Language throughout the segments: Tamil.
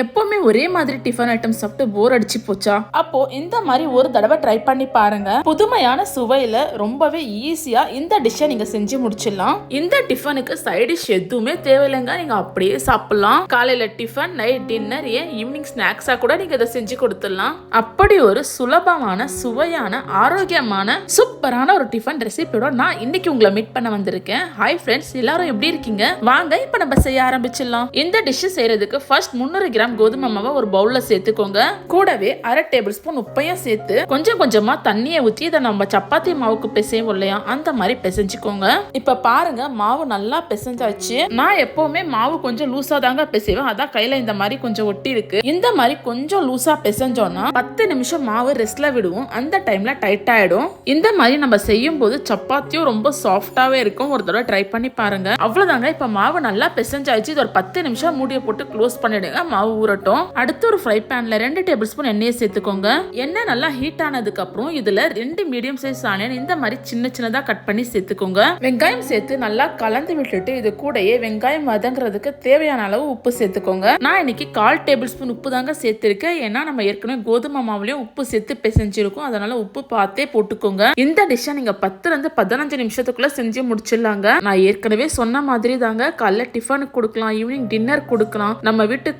எப்பவுமே ஒரே மாதிரி டிஃபன் ஐட்டம் சாப்பிட்டு போர் அடிச்சு போச்சா? அப்போ இந்த மாதிரி ஒரு தடவை ட்ரை பண்ணி பாருங்க. புதுமையான சுவையில ரொம்பவே ஈஸியா இந்த டிஷ்ஷை நீங்க செஞ்சு முடிச்சிடலாம். இந்த டிஃபனுக்கு சைட் டிஷ் எதுவுமே தேவையில்லைங்க. நீங்க அப்படியே சாப்பிடலாம். காலையில டிஃபன் நைட் டின்னர் ஏன் ஈவினிங் ஸ்நாக்ஸா கூட நீங்க இதை செஞ்சு கொடுத்துடலாம். அப்படி ஒரு சுலபமான சுவையான ஆரோக்கியமான சூப்பரான ஒரு டிஃபன் ரெசிபியோட நான் இன்னைக்கு உங்களை மீட் பண்ண வந்திருக்கேன். ஹாய் ஃப்ரெண்ட்ஸ் எல்லாரும் எப்படி இருக்கீங்க? வாங்க இப்ப நம்ம செய்ய ஆரம்பிச்சிடலாம். இந்த டிஷ் செய்யறதுக்கு ஃபர்ஸ்ட் முந்நூறு கிராம் கோதுமை மாவை ஒரு பவுல்ல சேர்த்துக்கோங்க. கூடவே அரை டேபிள் ஸ்பூன் உப்பையும் சேர்த்து கொஞ்சம் கொஞ்சமா தண்ணியை ஊற்றி இதை நம்ம சப்பாத்தி மாவுக்கு பிசையும் இல்லையா அந்த மாதிரி பிசைஞ்சுக்கோங்க. இப்ப பாருங்க மாவு நல்லா பிசைஞ்சாச்சு. நான் எப்பவுமே மாவு கொஞ்சம் லூசா தாங்க பிசைவேன். அதான் கையில இந்த மாதிரி கொஞ்சம் ஒட்டி இருக்கு. இந்த மாதிரி கொஞ்சம் லூசா பிசைஞ்சோம்னா பத்து நிமிஷம் மாவு ரெஸ்ட்ல விடுவோம். அந்த டைம்ல டைட் ஆயிடும். இந்த மாதிரி நம்ம செய்யும் போது சப்பாத்தியும் ரொம்ப சாஃப்டாவே இருக்கும். ஒரு தடவை ட்ரை பண்ணி பாருங்க. அவ்வளவுதாங்க. இப்ப மாவு நல்லா பிசைஞ்சாச்சு. இது ஒரு பத்து நிமிஷம் மூடியை போட்டு க்ளோஸ் பண்ணிடுங்க. மாவு ஊறட்டும். அடுத்து ஒரு ஃப்ரை பேன்ல ரெண்டு டேபிள் ஸ்பூன் எண்ணெயை சேர்த்துக்கோங்க. எண்ணெய் நல்லா ஹீட் ஆனதுக்கு அப்புறம் இதுல ரெண்டு மீடியம் சைஸ் ஆனியன் இந்த மாதிரி சின்ன சின்னதா கட் பண்ணி சேர்த்துக்கோங்க. வெங்காயம் சேர்த்து நல்லா கலந்து விட்டுட்டு இது கூடயே வெங்காயம் வதங்குறதுக்கு தேவையான அளவு உப்பு சேர்த்துக்கோங்க. நான் இன்னைக்கு கால் டேபிள் ஸ்பூன் உப்பு தாங்க சேர்த்திருக்கேன். ஏன்னா நம்ம ஏற்கனவே கோதுமை மாவுலயும் உப்பு சேர்த்து பிசைஞ்சிருக்கும். அதனால உப்பு பார்த்தே போட்டுக்கோங்க. இந்த டிஷ்ஷை நீங்க பத்துல இருந்து பதினஞ்சு நிமிஷத்துக்குள்ள செஞ்சு முடிச்சிடலாங்க. நான் ஏற்கனவே சொன்ன மாதிரி தாங்க காலைல டிஃபனுக்கு கொடுக்கலாம் ஈவினிங் டின்னர் கொடுக்கலாம். நம்ம வீட்டு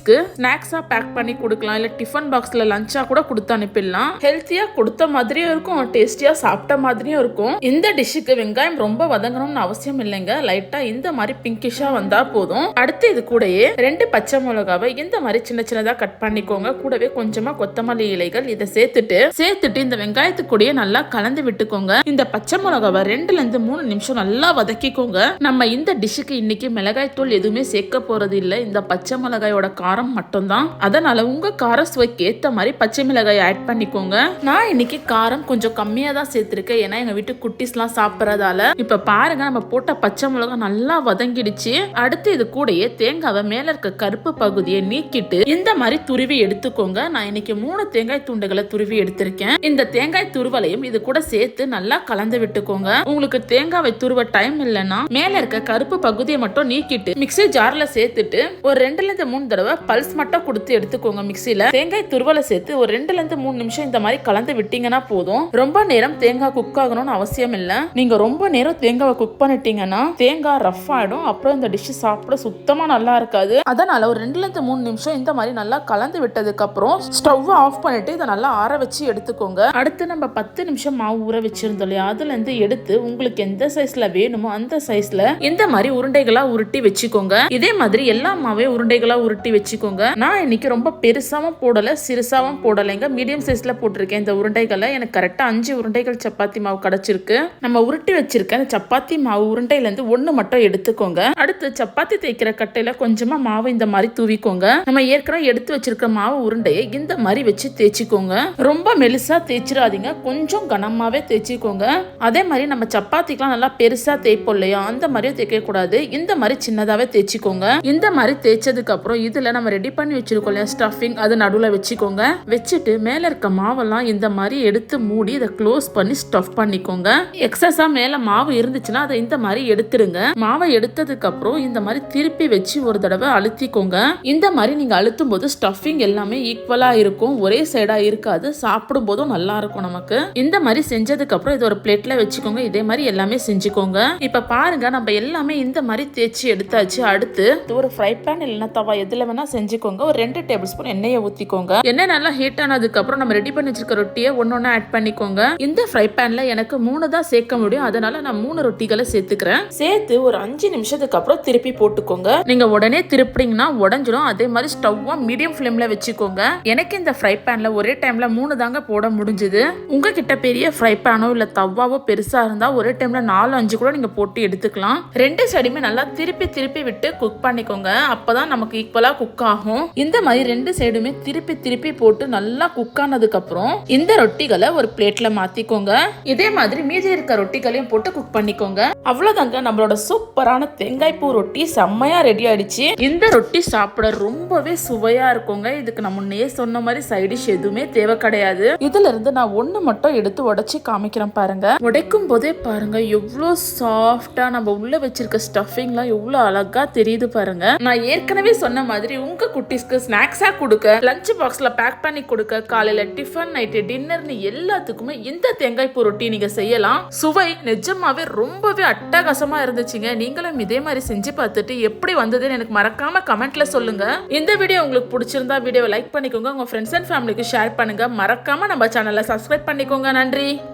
கிட்ஸ்க்கு ஸ்நாக்ஸா பேக் பண்ணி கொடுக்கலாம். இல்ல டிஃபன் பாக்ஸ்ல லஞ்சா கூட கொடுத்து அனுப்பிடலாம். ஹெல்த்தியா கொடுத்த மாதிரியும் இருக்கும். டேஸ்டியா சாப்பிட்ட மாதிரியும் இருக்கும். இந்த டிஷ்ஷுக்கு வெங்காயம் ரொம்ப வதங்கணும்னு அவசியம் இல்லைங்க. லைட்டா இந்த மாதிரி பிங்கிஷா வந்தா போதும். அடுத்து இது கூடயே ரெண்டு பச்சை மிளகாவை இந்த மாதிரி சின்ன சின்னதா கட் பண்ணிக்கோங்க. கூடவே கொஞ்சமா கொத்தமல்லி இலைகள் இதை சேர்த்துட்டு சேர்த்துட்டு இந்த வெங்காயத்துக்கு கூடயே நல்லா கலந்து விட்டுக்கோங்க. இந்த பச்சை மிளகாவை ரெண்டுல இருந்து மூணு நிமிஷம் நல்லா வதக்கிக்கோங்க. நம்ம இந்த டிஷ்ஷுக்கு இன்னைக்கு மிளகாய் தூள் எதுவுமே சேர்க்க போறது இல்லை இந்த பச்சை மிளகாயோட காரம் மட்டும்தான். அதனால உங்க கார சுவைக்கு ஏத்த மாதிரி பச்சை மிளகாய் ஆட் பண்ணிக்கோங்க. நான் இன்னைக்கு காரம் கொஞ்சம் கம்மியா தான் சேர்த்திருக்கேன். ஏன்னா எங்க வீட்டு குட்டிஸ்லாம் சாப்பிடறதால. இப்ப பாருங்க நம்ம போட்ட பச்சை மிளகாய் நல்லா வதங்கிடுச்சு. அடுத்து இது கூடயே தேங்காவை மேல இருக்க கருப்பு பகுதியை நீக்கிட்டு இந்த மாதிரி துருவி எடுத்துக்கோங்க. நான் இன்னைக்கு மூணு தேங்காய் துண்டுகளை துருவி எடுத்திருக்கேன். இந்த தேங்காய் துருவலையும் இது கூட சேர்த்து நல்லா கலந்து விட்டுக்கோங்க. உங்களுக்கு தேங்காவை துருவ டைம் இல்லைன்னா மேல இருக்க கருப்பு பகுதியை மட்டும் நீக்கிட்டு மிக்ஸி ஜார்ல சேர்த்துட்டு ஒரு ரெண்டுல இருந்து மூணு தடவை பல்ஸ் மட்டும் கொடுத்து எடுத்துக்கோங்க மிக்ஸில தேங்காய் துருவலை சேர்த்து ஒரு ரெண்டுல இருந்து மூணு நிமிஷம் இந்த மாதிரி கலந்து விட்டீங்கன்னா போதும். ரொம்ப நேரம் தேங்காய் குக் ஆகணும்னு அவசியம் இல்ல. நீங்க ரொம்ப நேரம் தேங்காவை குக் பண்ணிட்டீங்கன்னா தேங்காய் ரஃப் ஆயிடும். அப்புறம் இந்த டிஷ் சாப்பிட சுத்தமா நல்லா இருக்காது. அதனால ஒரு ரெண்டுல இருந்து மூணு நிமிஷம் இந்த மாதிரி நல்லா கலந்து விட்டதுக்கு அப்புறம் ஸ்டவ் ஆஃப் பண்ணிட்டு இதை நல்லா ஆற வச்சு எடுத்துக்கோங்க. அடுத்து நம்ம பத்து நிமிஷம் மாவு ஊற வச்சிருந்தோம் இல்லையா? அதுல இருந்து எடுத்து உங்களுக்கு எந்த சைஸ்ல வேணுமோ அந்த சைஸ்ல இந்த மாதிரி உருண்டைகளா உருட்டி வச்சுக்கோங்க. இதே மாதிரி எல்லா மாவையும் உருண்டைகளா உருட்டி வச்சுக்கோங்க. நான் இன்னைக்கு ரொம்ப பெருசாவும் போடல சிறுசாவும் போடலைங்க. மீடியம் சைஸ்ல போட்டிருக்கேன் இந்த உருண்டைகளை. எனக்கு கரெக்டா அஞ்சு உருண்டைகள் சப்பாத்தி மாவு கிடைச்சிருக்கு. நம்ம உருட்டி வச்சிருக்க அந்த சப்பாத்தி மாவு உருண்டையில இருந்து ஒண்ணு மட்டும் எடுத்துக்கோங்க. அடுத்து சப்பாத்தி தேய்க்கிற கட்டையில கொஞ்சமா மாவு இந்த மாதிரி தூவிக்கோங்க. நம்ம ஏற்கனவே எடுத்து வச்சிருக்க மாவு உருண்டையை இந்த மாதிரி வச்சு தேய்ச்சிக்கோங்க. ரொம்ப மெலிசா தேய்ச்சிடாதீங்க. கொஞ்சம் கனமாவே தேய்ச்சிக்கோங்க. அதே மாதிரி நம்ம சப்பாத்திக்கெல்லாம் நல்லா பெருசா தேய்ப்போம் இல்லையா? அந்த மாதிரியும் தேய்க்க கூடாது இந்த மாதிரி சின்னதாவே தேய்ச்சிக்கோங்க. இந்த மாதிரி தேய்ச்சதுக்கு அப்புறம் இதுல நம்ம ரெடி பண்ணி வச்சிருக்கோம் இல்லையா? ஸ்டஃபிங் அது நடுவில் வச்சுக்கோங்க. வச்சுட்டு மேலே இருக்க மாவெல்லாம் இந்த மாதிரி எடுத்து மூடி இதை க்ளோஸ் பண்ணி ஸ்டஃப் பண்ணிக்கோங்க. எக்ஸஸாக மேலே மாவு இருந்துச்சுன்னா அதை இந்த மாதிரி எடுத்துருங்க மாவை எடுத்ததுக்கு அப்புறம் இந்த மாதிரி திருப்பி வச்சு ஒரு தடவை அழுத்திக்கோங்க. இந்த மாதிரி நீங்கள் அழுத்தும் போது ஸ்டஃபிங் எல்லாமே ஈக்குவலாக இருக்கும். ஒரே சைடாக இருக்காது. சாப்பிடும் போதும் நல்லா இருக்கும் நமக்கு. இந்த மாதிரி செஞ்சதுக்கு அப்புறம் இது ஒரு பிளேட்ல வச்சுக்கோங்க. இதே மாதிரி எல்லாமே செஞ்சுக்கோங்க. இப்போ பாருங்க நம்ம எல்லாமே இந்த மாதிரி தேய்ச்சி எடுத்தாச்சு. அடுத்து இது ஒரு ஃப்ரை பேன் இல்லைன்னா தவா எதுல வேணா செஞ்சுக்கோங்க. ஒரு ரெண்டு டேபிள் ஸ்பூன் எண்ணெயை ஊத்திக்கோங்க. எண்ணெய் நல்லா ஹீட் ஆனதுக்கு அப்புறம் நம்ம ரெடி பண்ணி வச்சிருக்க ரொட்டியை ஒன்னொன்னு ஆட் பண்ணிக்கோங்க. இந்த ஃப்ரை பேன்ல எனக்கு மூணு தான் சேர்க்க முடியும். அதனால நான் மூணு ரொட்டிகளை சேர்த்துக்கிறேன். சேர்த்து ஒரு அஞ்சு நிமிஷத்துக்கு அப்புறம் திருப்பி போட்டுக்கோங்க. நீங்க உடனே திருப்பினீங்கன்னா உடஞ்சிடும் அதே மாதிரி ஸ்டவ்வும் மீடியம் ஃப்ளேம்ல வச்சுக்கோங்க. எனக்கு இந்த ஃப்ரை பேன்ல ஒரே டைம்ல மூணு தாங்க போட முடிஞ்சுது. உங்ககிட்ட பெரிய ஃப்ரை பேனோ இல்ல தவாவோ பெருசா இருந்தா ஒரே டைம்ல நாலு அஞ்சு கூட நீங்க போட்டு எடுத்துக்கலாம். ரெண்டு சைடுமே நல்லா திருப்பி திருப்பி விட்டு குக் பண்ணிக்கோங்க. அப்பதான் நமக்கு ஈக்குவலா குக் குக் ஆகும் இந்த மாதிரி ரெண்டு சைடுமே திருப்பி திருப்பி போட்டு நல்லா குக் ஆனதுக்கு அப்புறம் இந்த ரொட்டிகளை ஒரு பிளேட்ல மாத்திக்கோங்க. இதே மாதிரி மீதி இருக்க ரொட்டிகளையும் போட்டு குக் பண்ணிக்கோங்க. அவ்வளவுதாங்க நம்மளோட சூப்பரான தேங்காய் பூ ரொட்டி செம்மையா ரெடி ஆயிடுச்சு. இந்த ரொட்டி சாப்பிட ரொம்பவே சுவையா இருக்குங்க. இதுக்கு நான் முன்னே சொன்ன மாதிரி சைடிஷ் எதுவுமே தேவை கிடையாது. இதுல இருந்து நான் ஒண்ணு மட்டும் எடுத்து உடைச்சு காமிக்கிறேன் பாருங்க. உடைக்கும் போதே பாருங்க எவ்வளோ சாஃப்டா நம்ம உள்ள வச்சிருக்க ஸ்டஃபிங்லாம் எவ்வளோ அழகா தெரியுது பாருங்க. நான் ஏற்கனவே சொன்ன மாதிரி உங்க குட்டீஸ்க்கு ஸ்நாக்ஸா கொடுக்க லஞ்ச் பாக்ஸ்ல பேக் பண்ணி கொடுக்க காலையில டிஃபன் நைட்டு டின்னர்னு எல்லாத்துக்குமே இந்த தேங்காய் பூ ரொட்டி நீங்க செய்யலாம். சுவை நிஜமாவே ரொம்பவே அட்டகாசமா இருந்துச்சுங்க. நீங்களும் இதே மாதிரி செஞ்சு பார்த்துட்டு எப்படி வந்ததுன்னு எனக்கு மறக்காம கமெண்ட்ல சொல்லுங்க. இந்த வீடியோ உங்களுக்கு பிடிச்சிருந்தா வீடியோவை லைக் பண்ணிக்கோங்க. உங்க ஃப்ரெண்ட்ஸ் அண்ட் ஃபேமிலிக்கு ஷேர் பண்ணுங்க. மறக்காம நம்ம சேனலை சப்ஸ்கிரைப் பண்ணிக்கோங்க. நன்றி.